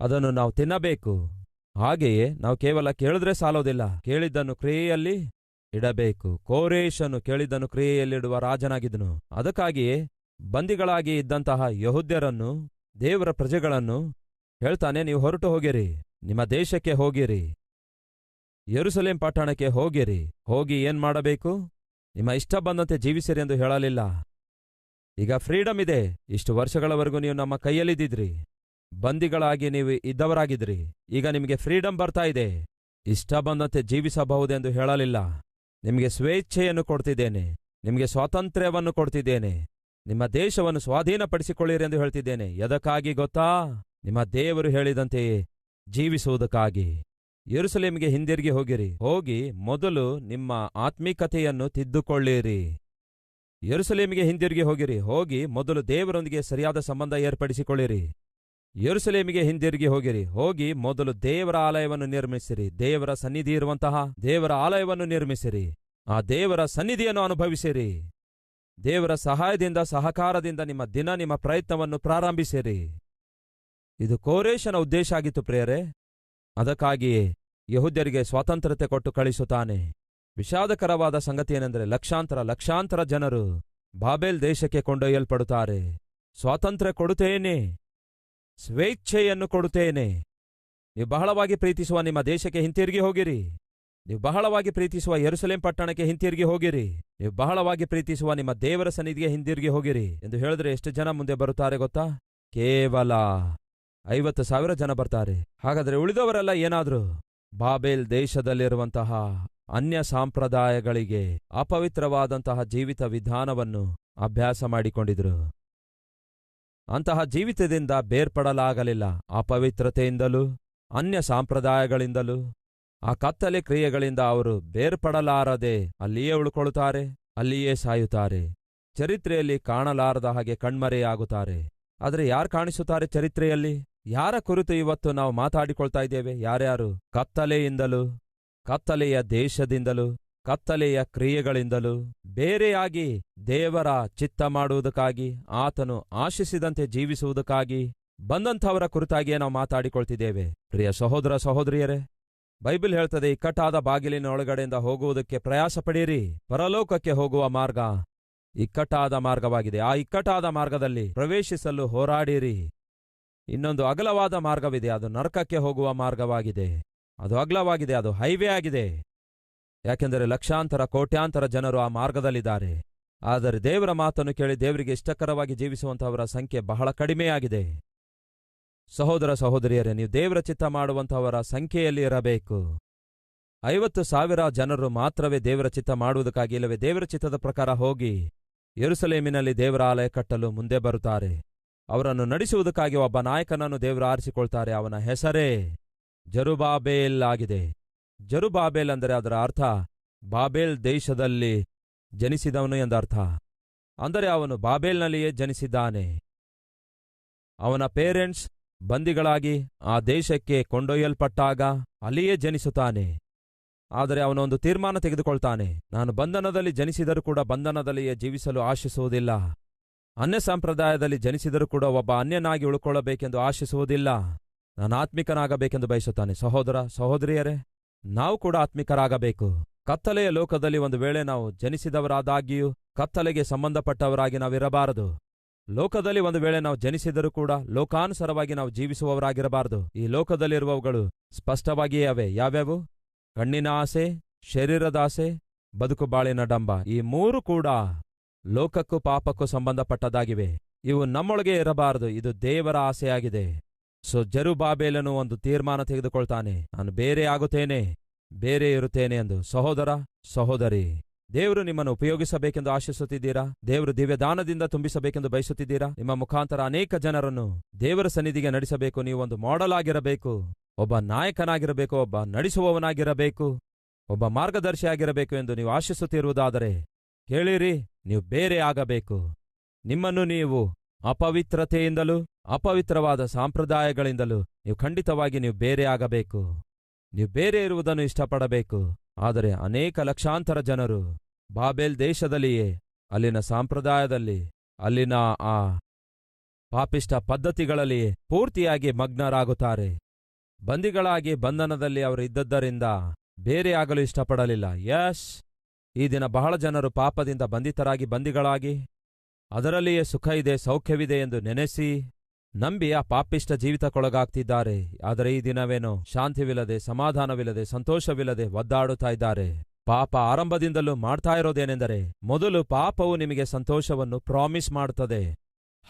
ಅದನ್ನು ನಾವು ತಿನ್ನಬೇಕು. ಹಾಗೆಯೇ ನಾವು ಕೇವಲ ಕೇಳಿದ್ರೆ ಸಾಲೋದಿಲ್ಲ, ಕೇಳಿದ್ದನ್ನು ಕ್ರಿಯೆಯಲ್ಲಿ ಇಡಬೇಕು. ಕೋರೇಶನು ಕೇಳಿದನು, ಕ್ರಿಯೆಯಲ್ಲಿಡುವ ರಾಜನಾಗಿದ್ದನು. ಅದಕ್ಕಾಗಿಯೇ ಬಂದಿಗಳಾಗಿ ಇದ್ದಂತಹ ಯಹುದ್ಯರನ್ನು, ದೇವರ ಪ್ರಜೆಗಳನ್ನು ಹೇಳ್ತಾನೆ, ನೀವು ಹೊರಟು ಹೋಗಿರಿ. ನಿಮ್ಮ ದೇಶಕ್ಕೆ ಹೋಗಿರಿ. ಯರುಸಲೇಂ ಪಟ್ಟಣಕ್ಕೆ ಹೋಗಿರಿ. ಹೋಗಿ ಏನ್ ಮಾಡಬೇಕು? ನಿಮ್ಮ ಇಷ್ಟ ಬಂದಂತೆ ಜೀವಿಸಿರಿ ಎಂದು ಹೇಳಲಿಲ್ಲ. ಈಗ ಫ್ರೀಡಮ್ ಇದೆ. ಇಷ್ಟು ವರ್ಷಗಳವರೆಗೂ ನೀವು ನಮ್ಮ ಕೈಯಲ್ಲಿದ್ದಿದ್ರಿ. ಬಂದಿಗಳಾಗಿ ನೀವು ಇದ್ದವರಾಗಿದ್ರಿ ಈಗ ನಿಮಗೆ ಫ್ರೀಡಮ್ ಬರ್ತಾ ಇದೆ. ಇಷ್ಟ ಬಂದಂತೆ ಜೀವಿಸಬಹುದೆಂದು ಹೇಳಲಿಲ್ಲ. ನಿಮಗೆ ಸ್ವೇಚ್ಛೆಯನ್ನು ಕೊಡ್ತಿದ್ದೇನೆ. ನಿಮಗೆ ಸ್ವಾತಂತ್ರ್ಯವನ್ನು ಕೊಡ್ತಿದ್ದೇನೆ. ನಿಮ್ಮ ದೇಶವನ್ನು ಸ್ವಾಧೀನಪಡಿಸಿಕೊಳ್ಳಿರಿ ಎಂದು ಹೇಳ್ತಿದ್ದೇನೆ. ಎದಕ್ಕಾಗಿ ಗೊತ್ತಾ? ನಿಮ್ಮ ದೇವರು ಹೇಳಿದಂತೆಯೇ ಜೀವಿಸುವುದಕ್ಕಾಗಿ. ಯರುಸಲೇಮ್ಗೆ ಹಿಂದಿರುಗಿ ಹೋಗಿರಿ. ಹೋಗಿ ಮೊದಲು ನಿಮ್ಮ ಆತ್ಮೀಕತೆಯನ್ನು ತಿದ್ದುಕೊಳ್ಳಿರಿ. ಯರುಸಲೇಮಿಗೆ ಹಿಂದಿರುಗಿ ಹೋಗಿರಿ. ಹೋಗಿ ಮೊದಲು ದೇವರೊಂದಿಗೆ ಸರಿಯಾದ ಸಂಬಂಧ ಏರ್ಪಡಿಸಿಕೊಳ್ಳಿರಿ. ಯೆರೂಸಲೇಮಿಗೆ ಹಿಂದಿರುಗಿ ಹೋಗಿರಿ. ಹೋಗಿ ಮೊದಲು ದೇವರ ಆಲಯವನ್ನು ನಿರ್ಮಿಸಿರಿ. ದೇವರ ಸನ್ನಿಧಿ ಇರುವಂತಹ ದೇವರ ಆಲಯವನ್ನು ನಿರ್ಮಿಸಿರಿ. ಆ ದೇವರ ಸನ್ನಿಧಿಯನ್ನು ಅನುಭವಿಸಿರಿ. ದೇವರ ಸಹಾಯದಿಂದ, ಸಹಕಾರದಿಂದ ನಿಮ್ಮ ದಿನ, ನಿಮ್ಮ ಪ್ರಯತ್ನವನ್ನು ಪ್ರಾರಂಭಿಸಿರಿ. ಇದು ಕೋರೇಶನ ಉದ್ದೇಶ ಆಗಿತ್ತು ಪ್ರಿಯರೇ. ಅದಕ್ಕಾಗಿಯೇ ಯಹೂದ್ಯರಿಗೆ ಸ್ವಾತಂತ್ರ್ಯತೆ ಕೊಟ್ಟು ಕಳಿಸುತ್ತಾನೆ. ವಿಷಾದಕರವಾದ ಸಂಗತಿಯೇನೆಂದರೆ ಲಕ್ಷಾಂತರ ಲಕ್ಷಾಂತರ ಜನರು ಬಾಬೆಲ್ ದೇಶಕ್ಕೆ ಕೊಂಡೊಯ್ಯಲ್ಪಡುತ್ತಾರೆ. ಸ್ವಾತಂತ್ರ್ಯ ಕೊಡುತ್ತೇನೆ. ಸ್ವೇಚ್ಛೆಯನ್ನು ಕೊಡುತ್ತೇನೆ. ನೀವು ಬಹಳವಾಗಿ ಪ್ರೀತಿಸುವ ನಿಮ್ಮ ದೇಶಕ್ಕೆ ಹಿಂತಿರುಗಿ ಹೋಗಿರಿ. ನೀವು ಬಹಳವಾಗಿ ಪ್ರೀತಿಸುವ ಯರುಸಲೇಂ ಪಟ್ಟಣಕ್ಕೆ ಹಿಂತಿರುಗಿ ಹೋಗಿರಿ. ನೀವು ಬಹಳವಾಗಿ ಪ್ರೀತಿಸುವ ನಿಮ್ಮ ದೇವರ ಸನ್ನಿಧಿಗೆ ಹಿಂದಿರುಗಿ ಹೋಗಿರಿ. ಎಂದು ಹೇಳಿದ್ರೆ ಎಷ್ಟು ಜನ ಮುಂದೆ ಬರುತ್ತಾರೆ ಗೊತ್ತಾ? ಕೇವಲ ಐವತ್ತು ಸಾವಿರ ಜನ ಬರ್ತಾರೆ. ಹಾಗಾದ್ರೆ ಉಳಿದವರೆಲ್ಲ ಏನಾದರೂ? ಬಾಬೇಲ್ ದೇಶದಲ್ಲಿರುವಂತಹ ಅನ್ಯ ಸಾಂಪ್ರದಾಯಗಳಿಗೆ ಅಪವಿತ್ರವಾದಂತಹ ಜೀವಿತ ವಿಧಾನವನ್ನು ಅಭ್ಯಾಸ ಮಾಡಿಕೊಂಡಿದ್ರು. ಅಂತಹ ಜೀವಿತದಿಂದ ಬೇರ್ಪಡಲಾಗಲಿಲ್ಲ. ಅಪವಿತ್ರತೆಯಿಂದಲೂ ಅನ್ಯ ಸಾಂಪ್ರದಾಯಗಳಿಂದಲೂ, ಆ ಕತ್ತಲೆ ಕ್ರಿಯೆಗಳಿಂದ ಅವರು ಬೇರ್ಪಡಲಾರದೆ ಅಲ್ಲಿಯೇ ಉಳ್ಕೊಳ್ಳುತ್ತಾರೆ ಅಲ್ಲಿಯೇ ಸಾಯುತ್ತಾರೆ. ಚರಿತ್ರೆಯಲ್ಲಿ ಕಾಣಲಾರದ ಹಾಗೆ ಕಣ್ಮರೆಯಾಗುತ್ತಾರೆ. ಆದರೆ ಯಾರು ಕಾಣಿಸುತ್ತಾರೆ ಚರಿತ್ರೆಯಲ್ಲಿ? ಯಾರ ಕುರಿತು ಇವತ್ತು ನಾವು ಮಾತಾಡಿಕೊಳ್ತಾ ಇದ್ದೇವೆ? ಯಾರ್ಯಾರು? ಕತ್ತಲೆಯಿಂದಲೂ, ಕತ್ತಲೆಯ ದೇಶದಿಂದಲೂ ಕತ್ತಲೆಯ ಕ್ರಿಯೆಗಳಿಂದಲೂ ಬೇರೆಯಾಗಿ ದೇವರ ಚಿತ್ತ ಮಾಡುವುದಕ್ಕಾಗಿ ಆತನು ಆಶಿಸಿದಂತೆ ಜೀವಿಸುವುದಕ್ಕಾಗಿ ಬಂದಂಥವರ ಕುರಿತಾಗಿಯೇ ನಾವು ಮಾತಾಡಿಕೊಳ್ತಿದ್ದೇವೆ. ಪ್ರಿಯ ಸಹೋದರ ಸಹೋದರಿಯರೇ, ಬೈಬಲ್ ಹೇಳ್ತದೆ, ಇಕ್ಕಟ್ಟಾದ ಬಾಗಿಲಿನ ಒಳಗಡೆಯಿಂದ ಹೋಗುವುದಕ್ಕೆ ಪ್ರಯಾಸ ಪಡೀರಿ ಪರಲೋಕಕ್ಕೆ ಹೋಗುವ ಮಾರ್ಗ ಇಕ್ಕಟ್ಟಾದ ಮಾರ್ಗವಾಗಿದೆ. ಆ ಇಕ್ಕಟ್ಟಾದ ಮಾರ್ಗದಲ್ಲಿ ಪ್ರವೇಶಿಸಲು ಹೋರಾಡಿರಿ. ಇನ್ನೊಂದು ಅಗಲವಾದ ಮಾರ್ಗವಿದೆ, ಅದು ನರಕಕ್ಕೆ ಹೋಗುವ ಮಾರ್ಗವಾಗಿದೆ. ಅದು ಅಗಲವಾಗಿದೆ, ಅದು ಹೈವೇ ಆಗಿದೆ ಯಾಕೆಂದರೆ ಲಕ್ಷಾಂತರ, ಕೋಟ್ಯಾಂತರ ಜನರು ಆ ಮಾರ್ಗದಲ್ಲಿದ್ದಾರೆ. ಆದರೆ ದೇವರ ಮಾತನ್ನು ಕೇಳಿ ದೇವರಿಗೆ ಇಷ್ಟಕರವಾಗಿ ಜೀವಿಸುವಂತಹವರ ಸಂಖ್ಯೆ ಬಹಳ ಕಡಿಮೆಯಾಗಿದೆ. ಸಹೋದರ, ಸಹೋದರಿಯರೇ, ನೀವು ದೇವರ ಚಿತ್ತ ಮಾಡುವಂತಹವರ ಸಂಖ್ಯೆಯಲ್ಲಿ ಇರಬೇಕು. ಐವತ್ತು ಸಾವಿರ ಜನರು ಮಾತ್ರವೇ ದೇವರ ಚಿತ್ತ ಮಾಡುವುದಕ್ಕಾಗಿ ಇಲ್ಲವೇ ದೇವರ ಚಿತ್ತದ ಪ್ರಕಾರ ಹೋಗಿ ಯರುಸಲೇಮಿನಲ್ಲಿ ದೇವರ ಆಲಯ ಕಟ್ಟಲು ಮುಂದೆ ಬರುತ್ತಾರೆ. ಅವರನ್ನು ನಡೆಸುವುದಕ್ಕಾಗಿ ಒಬ್ಬ ನಾಯಕನನ್ನು ದೇವರು ಆರಿಸಿಕೊಳ್ತಾರೆ. ಅವನ ಹೆಸರೇ ಜರುಬಾಬೇಲ್ ಆಗಿದೆ. ಜರುಬಾಬೇಲ್ ಅಂದರೆ ಅದರ ಅರ್ಥ, ಬಾಬೇಲ್ ದೇಶದಲ್ಲಿ ಜನಿಸಿದವನು ಎಂದರ್ಥ. ಅಂದರೆ ಅವನು ಬಾಬೇಲ್ನಲ್ಲಿಯೇ ಜನಿಸಿದ್ದಾನೆ. ಅವನ ಪೇರೆಂಟ್ಸ್ ಬಂದಿಗಳಾಗಿ ಆ ದೇಶಕ್ಕೆ ಕೊಂಡೊಯ್ಯಲ್ಪಟ್ಟಾಗ ಅಲ್ಲಿಯೇ ಜನಿಸುತ್ತಾನೆ. ಆದರೆ ಅವನೊಂದು ತೀರ್ಮಾನ ತೆಗೆದುಕೊಳ್ತಾನೆ. ನಾನು ಬಂಧನದಲ್ಲಿ ಜನಿಸಿದರೂ ಕೂಡ ಬಂಧನದಲ್ಲಿಯೇ ಜೀವಿಸಲು ಆಶಿಸುವುದಿಲ್ಲ. ಅನ್ಯ ಸಂಪ್ರದಾಯದಲ್ಲಿ ಜನಿಸಿದರೂ ಕೂಡ ಒಬ್ಬ ಅನ್ಯನಾಗಿ ಉಳ್ಕೊಳ್ಳಬೇಕೆಂದು ಆಶಿಸುವುದಿಲ್ಲ. ನಾನು ಆತ್ಮಿಕನಾಗಬೇಕೆಂದು ಬಯಸುತ್ತಾನೆ. ಸಹೋದರ, ಸಹೋದರಿಯರೇ ನಾವು ಕೂಡ ಆತ್ಮಿಕರಾಗಬೇಕು. ಕತ್ತಲೆಯ ಲೋಕದಲ್ಲಿ ಒಂದು ವೇಳೆ ನಾವು ಜನಿಸಿದವರಾದಾಗ್ಯೂ, ಕತ್ತಲೆಗೆ ಸಂಬಂಧಪಟ್ಟವರಾಗಿ ನಾವಿರಬಾರದು. ಲೋಕದಲ್ಲಿ ಒಂದು ವೇಳೆ ನಾವು ಜನಿಸಿದರೂ ಕೂಡ, ಲೋಕಾನುಸಾರವಾಗಿ ನಾವು ಜೀವಿಸುವವರಾಗಿರಬಾರದು. ಈ ಲೋಕದಲ್ಲಿರುವವುಗಳು ಸ್ಪಷ್ಟವಾಗಿಯೇ ಅವೆ. ಯಾವ್ಯಾವು? ಕಣ್ಣಿನ ಆಸೆ, ಶರೀರದ ಆಸೆ, ಬದುಕು ಬಾಳಿನ ಡಂಬ. ಈ ಮೂರು ಕೂಡ ಲೋಕಕ್ಕೂ ಪಾಪಕ್ಕೂ ಸಂಬಂಧಪಟ್ಟದಾಗಿವೆ ಇವು ನಮ್ಮೊಳಗೆ ಇರಬಾರದು. ಇದು ದೇವರ ಆಸೆಯಾಗಿದೆ. ಸೊ ಜರುಬಾಬೇಲನು ಒಂದು ತೀರ್ಮಾನ ತೆಗೆದುಕೊಳ್ತಾನೆ. ನಾನು ಬೇರೆ ಆಗುತ್ತೇನೆ, ಬೇರೆ ಇರುತ್ತೇನೆ ಎಂದು, ಸಹೋದರ, ಸಹೋದರಿ, ದೇವರು ನಿಮ್ಮನ್ನು ಉಪಯೋಗಿಸಬೇಕೆಂದು ಆಶಿಸುತ್ತಿದ್ದೀರಾ? ದೇವರು ದಿವ್ಯದಾನದಿಂದ ತುಂಬಿಸಬೇಕೆಂದು ಬಯಸುತ್ತಿದ್ದೀರಾ? ನಿಮ್ಮ ಮುಖಾಂತರ ಅನೇಕ ಜನರನ್ನು ದೇವರ ಸನ್ನಿಧಿಗೆ ನಡೆಸಬೇಕು ನೀವು ಒಂದು ಮಾಡಲ್ ಆಗಿರಬೇಕು ಒಬ್ಬ ನಾಯಕನಾಗಿರಬೇಕು, ಒಬ್ಬ ನಡೆಸುವವನಾಗಿರಬೇಕು, ಒಬ್ಬ ಮಾರ್ಗದರ್ಶಿಯಾಗಿರಬೇಕು ಎಂದು ನೀವು ಆಶಿಸುತ್ತಿರುವುದಾದರೆ, ಕೇಳಿರಿ, ನೀವು ಬೇರೆ ಆಗಬೇಕು. ನಿಮ್ಮನ್ನು ನೀವು ಅಪವಿತ್ರತೆಯಿಂದಲೂ ಅಪವಿತ್ರವಾದ ಸಾಂಪ್ರದಾಯಗಳಿಂದಲೂ ನೀವು ಖಂಡಿತವಾಗಿ ನೀವು ಬೇರೆ ಆಗಬೇಕು. ನೀವು ಬೇರೆ ಇರುವುದನ್ನು ಇಷ್ಟಪಡಬೇಕು. ಆದರೆ ಅನೇಕ ಲಕ್ಷಾಂತರ ಜನರು ಬಾಬೆಲ್ ದೇಶದಲ್ಲಿಯೇ, ಅಲ್ಲಿನ ಸಾಂಪ್ರದಾಯದಲ್ಲಿ, ಅಲ್ಲಿನ ಆ ಪಾಪಿಷ್ಟ ಪದ್ಧತಿಗಳಲ್ಲಿಯೇ ಪೂರ್ತಿಯಾಗಿ ಮಗ್ನರಾಗುತ್ತಾರೆ. ಬಂದಿಗಳಾಗಿ ಬಂಧನದಲ್ಲಿ ಅವರು ಇದ್ದದ್ದರಿಂದ ಬೇರೆಯಾಗಲು ಇಷ್ಟಪಡಲಿಲ್ಲ. ಯಶ್! ಈ ದಿನ ಬಹಳ ಜನರು ಪಾಪದಿಂದ ಬಂಧಿತರಾಗಿ ಬಂದಿಗಳಾಗಿ, ಅದರಲ್ಲಿಯೇ ಸುಖ ಇದೆ, ಸೌಖ್ಯವಿದೆ ಎಂದು ನೆನೆಸಿ ನಂಬಿ ಆ ಪಾಪಿಷ್ಟ ಜೀವಿತಕ್ಕೊಳಗಾಗ್ತಿದ್ದಾರೆ. ಆದರೆ ಈ ದಿನವೇನೋ ಶಾಂತಿವಿಲ್ಲದೆ, ಸಮಾಧಾನವಿಲ್ಲದೆ, ಸಂತೋಷವಿಲ್ಲದೆ ಒದ್ದಾಡುತ್ತಾ ಇದ್ದಾರೆ. ಪಾಪ ಆರಂಭದಿಂದಲೂ ಮಾಡ್ತಾ ಇರೋದೇನೆಂದರೆ, ಮೊದಲು ಪಾಪವು ನಿಮಗೆ ಸಂತೋಷವನ್ನು ಪ್ರಾಮಿಸ್ ಮಾಡುತ್ತದೆ.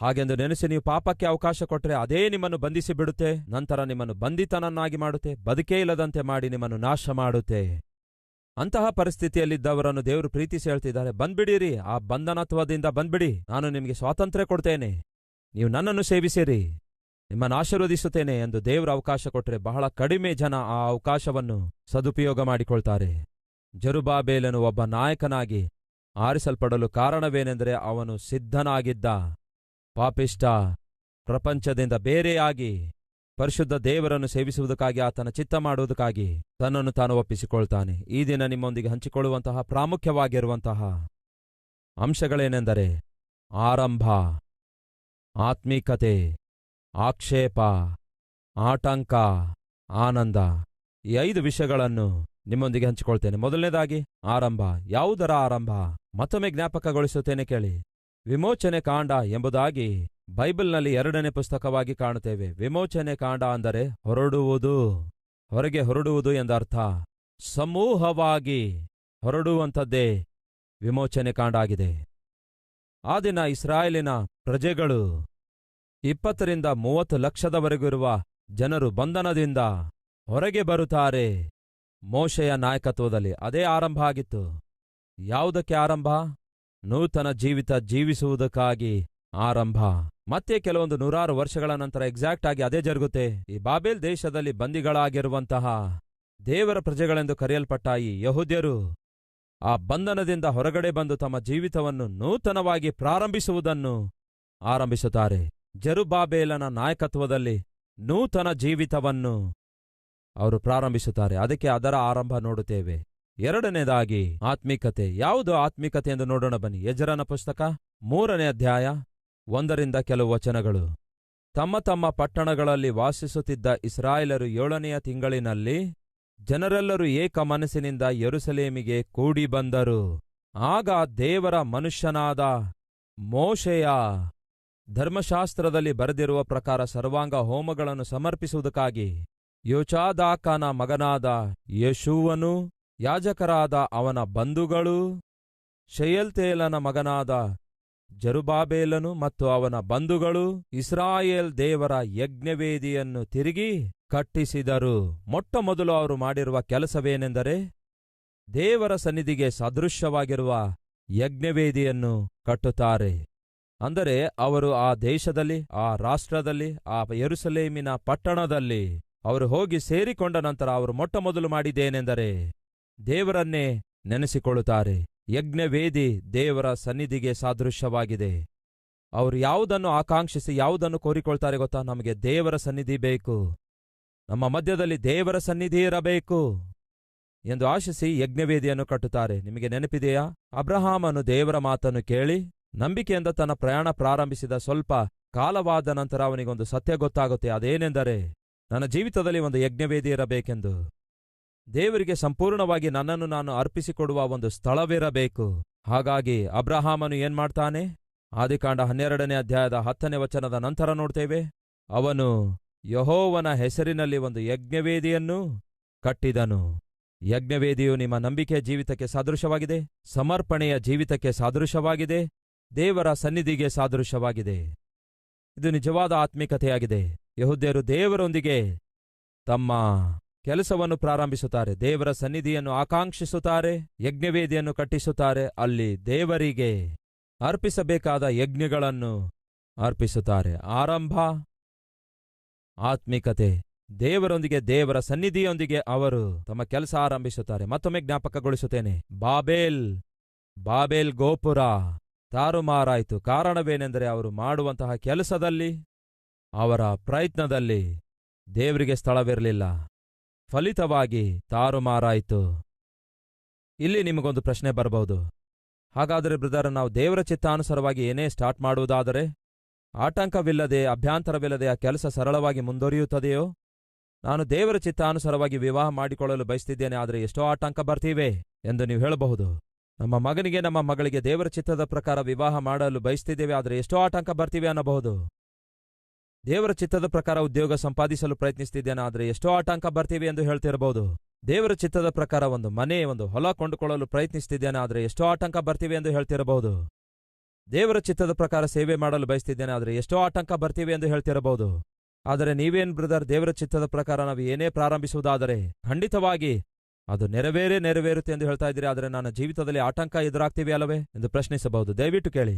ಹಾಗೆಂದು ನೆನೆಸಿ ನೀವು ಪಾಪಕ್ಕೆ ಅವಕಾಶ ಕೊಟ್ಟರೆ ಅದೇ ನಿಮ್ಮನ್ನು ಬಂಧಿಸಿ ಬಿಡುತ್ತೆ, ನಂತರ ನಿಮ್ಮನ್ನು ಬಂಧಿತನನ್ನಾಗಿ ಮಾಡುತ್ತೆ, ಬದುಕೇ ಇಲ್ಲದಂತೆ ಮಾಡಿ ನಿಮ್ಮನ್ನು ನಾಶ ಮಾಡುತ್ತೆ. ಅಂತಹ ಪರಿಸ್ಥಿತಿಯಲ್ಲಿದ್ದವರನ್ನು ದೇವರು ಪ್ರೀತಿಸಿ ಹೇಳ್ತಿದ್ದಾರೆ, ಬಂದ್ಬಿಡಿರಿ, ಆ ಬಂಧನತ್ವದಿಂದ ಬಂದ್ಬಿಡಿ, ನಾನು ನಿಮಗೆ ಸ್ವಾತಂತ್ರ್ಯ ಕೊಡ್ತೇನೆ. ನೀವು ನನ್ನನ್ನು ಸೇವಿಸಿರಿ. ನಿಮ್ಮನ್ನು ಆಶೀರ್ವದಿಸುತ್ತೇನೆ ಎಂದು ದೇವರ ಅವಕಾಶ ಕೊಟ್ಟರೆ ಬಹಳ ಕಡಿಮೆ ಜನ ಆ ಅವಕಾಶವನ್ನು ಸದುಪಯೋಗ ಮಾಡಿಕೊಳ್ತಾರೆ. ಜರುಬಾಬೇಲನು ಒಬ್ಬ ನಾಯಕನಾಗಿ ಆರಿಸಲ್ಪಡಲು ಕಾರಣವೇನೆಂದರೆ ಅವನು ಸಿದ್ಧನಾಗಿದ್ದ ಪಾಪಿಷ್ಟ ಪ್ರಪಂಚದಿಂದ ಬೇರೆಯಾಗಿ ಪರಿಶುದ್ಧ ದೇವರನ್ನು ಸೇವಿಸುವುದಕ್ಕಾಗಿ ಆತನ ಚಿತ್ತ ಮಾಡುವುದಕ್ಕಾಗಿ ತನ್ನನ್ನು ತಾನು ಒಪ್ಪಿಸಿಕೊಳ್ತಾನೆ. ಈ ದಿನ ನಿಮ್ಮೊಂದಿಗೆ ಹಂಚಿಕೊಳ್ಳುವಂತಹ ಪ್ರಾಮುಖ್ಯವಾಗಿರುವಂತಹ ಅಂಶಗಳೇನೆಂದರೆ ಆರಂಭ. ಆತ್ಮೀಕತೆ, ಆಕ್ಷೇಪ ಆಟಂಕ ಆನಂದ ಈ ಐದು ವಿಷಯಗಳನ್ನು ನಿಮ್ಮೊಂದಿಗೆ ಹಂಚಿಕೊಳ್ತೇನೆ. ಮೊದಲನೇದಾಗಿ ಆರಂಭ. ಯಾವುದರ ಆರಂಭ? ಮತ್ತೊಮ್ಮೆ ಜ್ಞಾಪಕಗೊಳಿಸುತ್ತೇನೆ ಕೇಳಿ. ವಿಮೋಚನೆ ಕಾಂಡ ಎಂಬುದಾಗಿ ಬೈಬಲ್ನಲ್ಲಿ ಎರಡನೇ ಪುಸ್ತಕವಾಗಿ ಕಾಣುತ್ತೇವೆ. ವಿಮೋಚನೆ ಕಾಂಡ ಅಂದರೆ ಹೊರಡುವುದು, ಹೊರಗೆ ಹೊರಡುವುದು ಎಂದರ್ಥ. ಸಮೂಹವಾಗಿ ಹೊರಡುವಂಥದ್ದೇ ವಿಮೋಚನೆ ಕಾಂಡ ಆಗಿದೆ. ಆ ದಿನ ಇಸ್ರಾಯೇಲಿನ ಪ್ರಜೆಗಳು ಇಪ್ಪತ್ತರಿಂದ ಮೂವತ್ತು ಲಕ್ಷದವರೆಗಿರುವ ಜನರು ಬಂಧನದಿಂದ ಹೊರಗೆ ಬರುತ್ತಾರೆ. ಮೋಶೆಯ ನಾಯಕತ್ವದಲ್ಲಿ ಅದೇ ಆರಂಭ ಆಗಿತ್ತು. ಯಾವುದಕ್ಕೆ ಆರಂಭ? ನೂತನ ಜೀವಿತ ಜೀವಿಸುವುದಕ್ಕಾಗಿ ಆರಂಭ. ಮತ್ತೆ ಕೆಲವೊಂದು ನೂರಾರು ವರ್ಷಗಳ ನಂತರ ಎಕ್ಸಾಕ್ಟ್ ಆಗಿ ಅದೇ ಜರುಗುತ್ತೆ. ಈ ಬಾಬೆಲ್ ದೇಶದಲ್ಲಿ ಬಂದಿಗಳಾಗಿರುವಂತಹ ದೇವರ ಪ್ರಜೆಗಳೆಂದು ಕರೆಯಲ್ಪಟ್ಟ ಈ ಯಹುದ್ಯರು ಆ ಬಂಧನದಿಂದ ಹೊರಗಡೆ ಬಂದು ತಮ್ಮ ಜೀವಿತವನ್ನು ನೂತನವಾಗಿ ಪ್ರಾರಂಭಿಸುವುದನ್ನು ಆರಂಭಿಸುತ್ತಾರೆ. ಜರುಬಾಬೇಲನ ನಾಯಕತ್ವದಲ್ಲಿ ನೂತನ ಜೀವಿತವನ್ನು ಅವರು ಪ್ರಾರಂಭಿಸುತ್ತಾರೆ. ಅದಕ್ಕೆ ಅದರ ಆರಂಭ ನೋಡುತ್ತೇವೆ. ಎರಡನೇದಾಗಿ ಆತ್ಮಿಕತೆ. ಯಾವುದು ಆತ್ಮಿಕತೆ ಎಂದು ನೋಡೋಣ ಬನ್ನಿ. ಯಜರನ ಪುಸ್ತಕ, ಮೂರನೇ ಅಧ್ಯಾಯ, ಒಂದರಿಂದ ಕೆಲವು ವಚನಗಳು. ತಮ್ಮ ತಮ್ಮ ಪಟ್ಟಣಗಳಲ್ಲಿ ವಾಸಿಸುತ್ತಿದ್ದ ಇಸ್ರಾಯೇಲರು ಏಳನೆಯ ತಿಂಗಳಿನಲ್ಲಿ ಜನರೆಲ್ಲರೂ ಏಕ ಮನಸ್ಸಿನಿಂದ ಯರುಸಲೇಮಿಗೆ ಕೂಡಿ ಬಂದರು ಆಗ ದೇವರ ಮನುಷ್ಯನಾದ ಮೋಶೆಯ ಧರ್ಮಶಾಸ್ತ್ರದಲ್ಲಿ ಬರೆದಿರುವ ಪ್ರಕಾರ ಸರ್ವಾಂಗ ಹೋಮಗಳನ್ನು ಸಮರ್ಪಿಸುವುದಕ್ಕಾಗಿ ಯೋಚಾದಾಕನ ಮಗನಾದ ಯಶೂವನು ಯಾಜಕರಾದ ಅವನ ಬಂಧುಗಳು, ಶೆಯಲ್ತೇಲನ ಮಗನಾದ ಜರುಬಾಬೇಲನು ಮತ್ತು ಅವನ ಬಂಧುಗಳು ಇಸ್ರಾಯೇಲ್ ದೇವರ ಯಜ್ಞವೇದಿಯನ್ನು ತಿರುಗಿ ಕಟ್ಟಿಸಿದರು. ಮೊಟ್ಟಮೊದಲು ಅವರು ಮಾಡಿರುವ ಕೆಲಸವೇನೆಂದರೆ ದೇವರ ಸನ್ನಿಧಿಗೆ ಸದೃಶ್ಯವಾಗಿರುವ ಯಜ್ಞವೇದಿಯನ್ನು ಕಟ್ಟುತ್ತಾರೆ. ಅಂದರೆ ಅವರು ಆ ದೇಶದಲ್ಲಿ, ಆ ರಾಷ್ಟ್ರದಲ್ಲಿ, ಆ ಯೆರೂಸಲೇಮಿನ ಪಟ್ಟಣದಲ್ಲಿ ಅವರು ಹೋಗಿ ಸೇರಿಕೊಂಡ ನಂತರ ಅವರು ಮೊಟ್ಟಮೊದಲು ಮಾಡಿದ್ದೇನೆಂದರೆ ದೇವರನ್ನೇ ನೆನೆಸಿಕೊಳ್ಳುತ್ತಾರೆ. ಯಜ್ಞವೇದಿ ದೇವರ ಸನ್ನಿಧಿಗೆ ಸಾದೃಶ್ಯವಾಗಿದೆ. ಅವರು ಯಾವುದನ್ನು ಆಕಾಂಕ್ಷಿಸಿ, ಯಾವುದನ್ನು ಕೋರಿಕೊಳ್ತಾರೆ ಗೊತ್ತಾ? ನಮಗೆ ದೇವರ ಸನ್ನಿಧಿ ಬೇಕು. ನಮ್ಮ ಮಧ್ಯದಲ್ಲಿ ದೇವರ ಸನ್ನಿಧಿ ಇರಬೇಕು ಎಂದು ಆಶಿಸಿ ಯಜ್ಞವೇದಿಯನ್ನು ಕಟ್ಟುತ್ತಾರೆ. ನಿಮಗೆ ನೆನಪಿದೆಯಾ? ಅಬ್ರಹಾಮನು ದೇವರ ಮಾತನ್ನು ಕೇಳಿ ನಂಬಿಕೆಯಿಂದ ತನ್ನ ಪ್ರಯಾಣ ಪ್ರಾರಂಭಿಸಿದ ಸ್ವಲ್ಪ ಕಾಲವಾದ ನಂತರ ಅವನಿಗೊಂದು ಸತ್ಯ ಗೊತ್ತಾಗುತ್ತೆ. ಅದೇನೆಂದರೆ, ನನ್ನ ಜೀವಿತದಲ್ಲಿ ಒಂದು ಯಜ್ಞವೇದಿ ಇರಬೇಕೆಂದು. ದೇವರಿಗೆ ಸಂಪೂರ್ಣವಾಗಿ ನನ್ನನ್ನು ನಾನು ಅರ್ಪಿಸಿಕೊಡುವ ಒಂದು ಸ್ಥಳವಿರಬೇಕು. ಹಾಗಾಗಿ ಅಬ್ರಹಾಮನು ಏನ್ಮಾಡ್ತಾನೆ ಆದಿಕಾಂಡ ಹನ್ನೆರಡನೇ ಅಧ್ಯಾಯದ ಹತ್ತನೇ ವಚನದ ನಂತರ ನೋಡ್ತೇವೆ. ಅವನು ಯಹೋವನ ಹೆಸರಿನಲ್ಲಿ ಒಂದು ಯಜ್ಞವೇದಿಯನ್ನು ಕಟ್ಟಿದನು. ಯಜ್ಞವೇದಿಯು ನಿಮ್ಮ ನಂಬಿಕೆಯ ಜೀವಿತಕ್ಕೆ ಸಾದೃಶ್ಯವಾಗಿದೆ. ಸಮರ್ಪಣೆಯ ಜೀವಿತಕ್ಕೆ ಸಾದೃಶ್ಯವಾಗಿದೆ. ದೇವರ ಸನ್ನಿಧಿಗೆ ಸಾದೃಶ್ಯವಾಗಿದೆ. ಇದು ನಿಜವಾದ ಆತ್ಮಿಕತೆಯಾಗಿದೆ. ಯಹುದ್ಯರು ದೇವರೊಂದಿಗೆ ತಮ್ಮ ಕೆಲಸವನ್ನು ಪ್ರಾರಂಭಿಸುತ್ತಾರೆ. ದೇವರ ಸನ್ನಿಧಿಯನ್ನು ಆಕಾಂಕ್ಷಿಸುತ್ತಾರೆ, ಯಜ್ಞವೇದಿಯನ್ನು ಕಟ್ಟಿಸುತ್ತಾರೆ. ಅಲ್ಲಿ ದೇವರಿಗೆ ಅರ್ಪಿಸಬೇಕಾದ ಯಜ್ಞಗಳನ್ನು ಅರ್ಪಿಸುತ್ತಾರೆ. ಆರಂಭ, ಆತ್ಮಿಕತೆ. ದೇವರೊಂದಿಗೆ, ದೇವರ ಸನ್ನಿಧಿಯೊಂದಿಗೆ ಅವರು ತಮ್ಮ ಕೆಲಸ ಆರಂಭಿಸುತ್ತಾರೆ. ಮತ್ತೊಮ್ಮೆ ಜ್ಞಾಪಕಗೊಳಿಸುತ್ತೇನೆ. ಬಾಬೇಲ್ ಬಾಬೇಲ್ ಗೋಪುರ. ತಾರುಮಾರಾಯಿತು. ಕಾರಣವೇನೆಂದರೆ ಅವರು ಮಾಡುವಂತಹ ಕೆಲಸದಲ್ಲಿ, ಅವರ ಪ್ರಯತ್ನದಲ್ಲಿ ದೇವರಿಗೆ ಸ್ಥಳವಿರಲಿಲ್ಲ. ಫಲಿತವಾಗಿ ತಾರುಮಾರಾಯಿತು. ಇಲ್ಲಿ ನಿಮಗೊಂದು ಪ್ರಶ್ನೆ ಬರಬಹುದು. ಹಾಗಾದರೆ ಬ್ರದರ್, ನಾವು ದೇವರ ಚಿತ್ತಾನುಸಾರವಾಗಿ ಏನೇ ಸ್ಟಾರ್ಟ್ ಮಾಡುವುದಾದರೆ ಆಟಂಕವಿಲ್ಲದೆ ಅಭ್ಯಂತರವಿಲ್ಲದೆ ಆ ಕೆಲಸ ಸರಳವಾಗಿ ಮುಂದುವರಿಯುತ್ತದೆಯೋ? ನಾನು ದೇವರ ಚಿತ್ತಾನುಸಾರವಾಗಿ ವಿವಾಹ ಮಾಡಿಕೊಳ್ಳಲು ಬಯಸ್ತಿದ್ದೇನೆ, ಆದರೆ ಎಷ್ಟೋ ಆಟಂಕ ಬರ್ತೀವೆ ಎಂದು ನೀವು ಹೇಳಬಹುದು. ನಮ್ಮ ಮಗನಿಗೆ, ನಮ್ಮ ಮಗಳಿಗೆ ದೇವರ ಚಿತ್ತದ ಪ್ರಕಾರ ವಿವಾಹ ಮಾಡಲು ಬಯಸ್ತಿದ್ದೇವೆ. ಆದರೆ ಎಷ್ಟೋ ಆಟಂಕ ಬರ್ತೀವಿ ಅನ್ನಬಹುದು. ದೇವರ ಚಿತ್ತದ ಪ್ರಕಾರ ಉದ್ಯೋಗ ಸಂಪಾದಿಸಲು ಪ್ರಯತ್ನಿಸ್ತಿದ್ದೇನೆ. ಆದರೆ ಎಷ್ಟೋ ಆಟಂಕ ಬರ್ತೀವಿ ಎಂದು ಹೇಳ್ತಿರಬಹುದು ದೇವರ ಚಿತ್ತದ ಪ್ರಕಾರ ಒಂದು ಮನೆ, ಒಂದು ಹೊಲ ಕೊಂಡುಕೊಳ್ಳಲು ಪ್ರಯತ್ನಿಸ್ತಿದ್ದೇನೆ. ಆದರೆ ಎಷ್ಟೋ ಆಟಂಕ ಬರ್ತೀವಿ ಎಂದು ಹೇಳ್ತಿರಬಹುದು ದೇವರ ಚಿತ್ತದ ಪ್ರಕಾರ ಸೇವೆ ಮಾಡಲು ಬಯಸ್ತಿದ್ದೇನೆ. ಆದರೆ ಎಷ್ಟೋ ಆಟಂಕ ಬರ್ತೀವಿ ಎಂದು ಹೇಳ್ತಿರಬಹುದು ಆದರೆ ನೀವೇನ್ ಬ್ರದರ್, ದೇವರ ಚಿತ್ತದ ಪ್ರಕಾರ ನಾವು ಏನೇ ಪ್ರಾರಂಭಿಸುವುದಾದರೆ ಖಂಡಿತವಾಗಿ ಅದು ನೆರವೇರೇ ನೆರವೇರುತ್ತೆ ಎಂದು ಹೇಳ್ತಾ ಇದ್ದೀರಿ, ಆದರೆ ನನ್ನ ಜೀವಿತದಲ್ಲಿ ಆಟಂಕ ಎದುರಾಗ್ತೀವಿ ಅಲ್ಲವೇ ಎಂದು ಪ್ರಶ್ನಿಸಬಹುದು. ದಯವಿಟ್ಟು ಕೇಳಿ.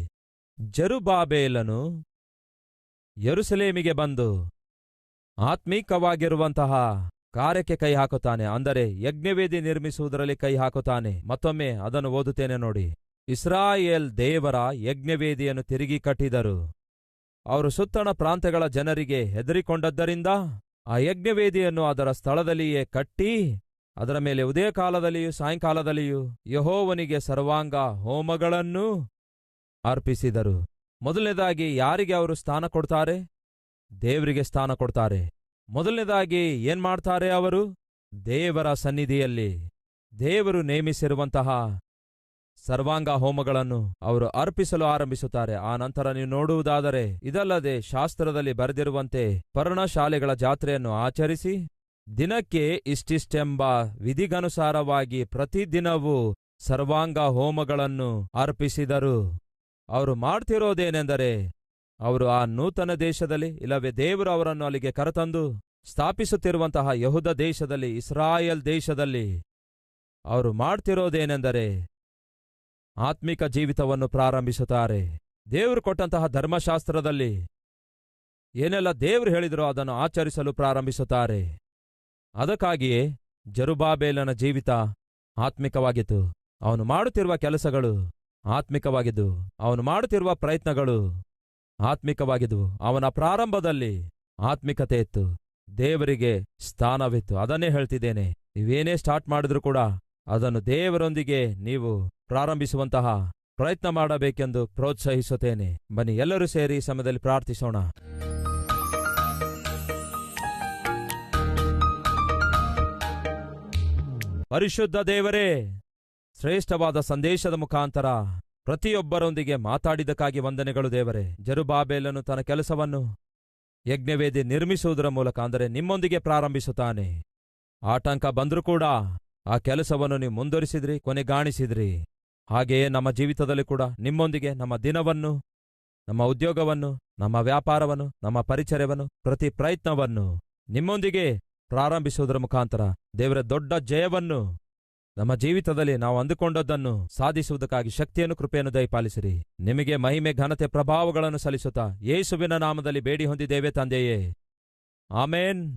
ಜರುಬಾಬೇಲನು ಯರುಸಲೇಮಿಗೆ ಬಂದು ಆತ್ಮೀಕವಾಗಿರುವಂತಹ ಕಾರ್ಯಕ್ಕೆ ಕೈ ಹಾಕುತ್ತಾನೆ. ಅಂದರೆ ಯಜ್ಞವೇದಿ ನಿರ್ಮಿಸುವುದರಲ್ಲಿ ಕೈ ಹಾಕುತ್ತಾನೆ. ಮತ್ತೊಮ್ಮೆ ಅದನ್ನು ಓದುತ್ತೇನೆ ನೋಡಿ. ಇಸ್ರಾಯೇಲ್ ದೇವರ ಯಜ್ಞವೇದಿಯನ್ನು ತಿರುಗಿ ಕಟ್ಟಿದರು. ಅವರು ಸುತ್ತಣ ಪ್ರಾಂತ್ಯಗಳ ಜನರಿಗೆ ಹೆದರಿಕೊಂಡದ್ದರಿಂದ ಆ ಯಜ್ಞವೇದಿಯನ್ನು ಅದರ ಸ್ಥಳದಲ್ಲಿಯೇ ಕಟ್ಟಿ ಅದರ ಮೇಲೆ ಉದಯ ಕಾಲದಲ್ಲಿಯೂ ಸಾಯಂಕಾಲದಲ್ಲಿಯೂ ಯಹೋವನಿಗೆ ಸರ್ವಾಂಗ ಹೋಮಗಳನ್ನು ಅರ್ಪಿಸಿದರು. ಮೊದಲನೇದಾಗಿ ಯಾರಿಗೆ ಅವರು ಸ್ಥಾನ ಕೊಡ್ತಾರೆ? ದೇವರಿಗೆ ಸ್ಥಾನ ಕೊಡ್ತಾರೆ. ಮೊದಲನೇದಾಗಿ ಏನ್ ಮಾಡ್ತಾರೆ ಅವರು? ದೇವರ ಸನ್ನಿಧಿಯಲ್ಲಿ. ದೇವರು ನೇಮಿಸಿರುವಂತಹ ಸರ್ವಾಂಗ ಹೋಮಗಳನ್ನು ಅವರು ಅರ್ಪಿಸಲು ಆರಂಭಿಸುತ್ತಾರೆ. ಆ ನಂತರ ನೀವು ನೋಡುವುದಾದರೆ, ಇದಲ್ಲದೆ ಶಾಸ್ತ್ರದಲ್ಲಿ ಬರೆದಿರುವಂತೆ ಪರ್ಣಶಾಲೆಗಳ ಜಾತ್ರೆಯನ್ನು ಆಚರಿಸಿ ದಿನಕ್ಕೆ ಇಷ್ಟಿಷ್ಟೆಂಬ ವಿಧಿಗನುಸಾರವಾಗಿ ಪ್ರತಿದಿನವೂ ಸರ್ವಾಂಗ ಹೋಮಗಳನ್ನು ಅರ್ಪಿಸಿದರು. ಅವರು ಮಾಡ್ತಿರೋದೇನೆಂದರೆ, ಅವರು ಆ ನೂತನ ದೇಶದಲ್ಲಿ, ಇಲ್ಲವೇ ದೇವರು ಅವರನ್ನು ಅಲ್ಲಿಗೆ ಕರೆತಂದು ಸ್ಥಾಪಿಸುತ್ತಿರುವಂತಹ ಯಹುದ ದೇಶದಲ್ಲಿ, ಇಸ್ರಾಯೇಲ್ ದೇಶದಲ್ಲಿ ಅವರು ಮಾಡ್ತಿರೋದೇನೆಂದರೆ, ಆತ್ಮಿಕ ಜೀವಿತವನ್ನು ಪ್ರಾರಂಭಿಸುತ್ತಾರೆ. ದೇವರು ಕೊಟ್ಟಂತಹ ಧರ್ಮಶಾಸ್ತ್ರದಲ್ಲಿ ಏನೆಲ್ಲ ದೇವರು ಹೇಳಿದರೋ ಅದನ್ನು ಆಚರಿಸಲು ಪ್ರಾರಂಭಿಸುತ್ತಾರೆ. ಅದಕ್ಕಾಗಿಯೇ ಜರುಬಾಬೇಲನ ಜೀವಿತ ಆತ್ಮಿಕವಾಗಿತ್ತು. ಅವನು ಮಾಡುತ್ತಿರುವ ಕೆಲಸಗಳು ಆತ್ಮಿಕವಾಗಿದ್ದು, ಅವನು ಮಾಡುತ್ತಿರುವ ಪ್ರಯತ್ನಗಳು ಆತ್ಮಿಕವಾಗಿದ್ದು, ಅವನ ಪ್ರಾರಂಭದಲ್ಲಿ ಆತ್ಮಿಕತೆ ಇತ್ತು. ದೇವರಿಗೆ ಸ್ಥಾನವಿತ್ತು. ಅದನ್ನೇ ಹೇಳ್ತಿದ್ದೇನೆ. ನೀವೇನೇ ಸ್ಟಾರ್ಟ್ ಮಾಡಿದ್ರೂ ಕೂಡ ಅದನ್ನು ದೇವರೊಂದಿಗೆ ನೀವು ಪ್ರಾರಂಭಿಸುವಂತಹ ಪ್ರಯತ್ನ ಮಾಡಬೇಕೆಂದು ಪ್ರೋತ್ಸಾಹಿಸುತ್ತೇನೆ. ಬನ್ನಿ, ಎಲ್ಲರೂ ಸೇರಿ ಸಮಯದಲ್ಲಿ ಪ್ರಾರ್ಥಿಸೋಣ. ಪರಿಶುದ್ಧ ದೇವರೇ, ಶ್ರೇಷ್ಠವಾದ ಸಂದೇಶದ ಮುಖಾಂತರ ಪ್ರತಿಯೊಬ್ಬರೊಂದಿಗೆ ಮಾತಾಡಿದಕ್ಕಾಗಿ ವಂದನೆಗಳು ದೇವರೇ. ಜರುಬಾಬೇಲನು ತನ್ನ ಕೆಲಸವನ್ನು ಯಜ್ಞವೇದಿ ನಿರ್ಮಿಸುವುದರ ಮೂಲಕ ಅಂದರೆ ನಿಮ್ಮೊಂದಿಗೆ ಪ್ರಾರಂಭಿಸುತ್ತಾನೆ. ಆಟಂಕ ಬಂದರೂ ಕೂಡ ಆ ಕೆಲಸವನ್ನು ನೀವು ಮುಂದುವರಿಸಿದ್ರಿ, ಕೊನೆಗಾಣಿಸಿದ್ರಿ. ಹಾಗೆಯೇ ನಮ್ಮ ಜೀವಿತದಲ್ಲಿ ಕೂಡ ನಿಮ್ಮೊಂದಿಗೆ ನಮ್ಮ ದಿನವನ್ನು, ನಮ್ಮ ಉದ್ಯೋಗವನ್ನು, ನಮ್ಮ ವ್ಯಾಪಾರವನ್ನು, ನಮ್ಮ ಪರಿಚರ್ಯವನ್ನು ಪ್ರತಿ ಪ್ರಯತ್ನವನ್ನು ನಿಮ್ಮೊಂದಿಗೆ ಪ್ರಾರಂಭಿಸುವುದರ ಮುಖಾಂತರ ದೇವರ ದೊಡ್ಡ ಜಯವನ್ನು ನಮ್ಮ ಜೀವಿತದಲ್ಲಿ ನಾವು ಅಂದುಕೊಂಡದ್ದನ್ನು ಸಾಧಿಸುವುದಕ್ಕಾಗಿ ಶಕ್ತಿಯನ್ನು ಕೃಪೆಯನ್ನು ದಯಪಾಲಿಸಿರಿ. ನಿಮಗೆ ಮಹಿಮೆ, ಘನತೆ, ಪ್ರಭಾವಗಳನ್ನು ಸಲ್ಲಿಸುತ್ತಾ ಯೇಸುವಿನ ನಾಮದಲ್ಲಿ ಬೇಡಿ ಹೊಂದಿದ್ದೇವೆ ತಂದೆಯೇ. ಆಮೇನ್.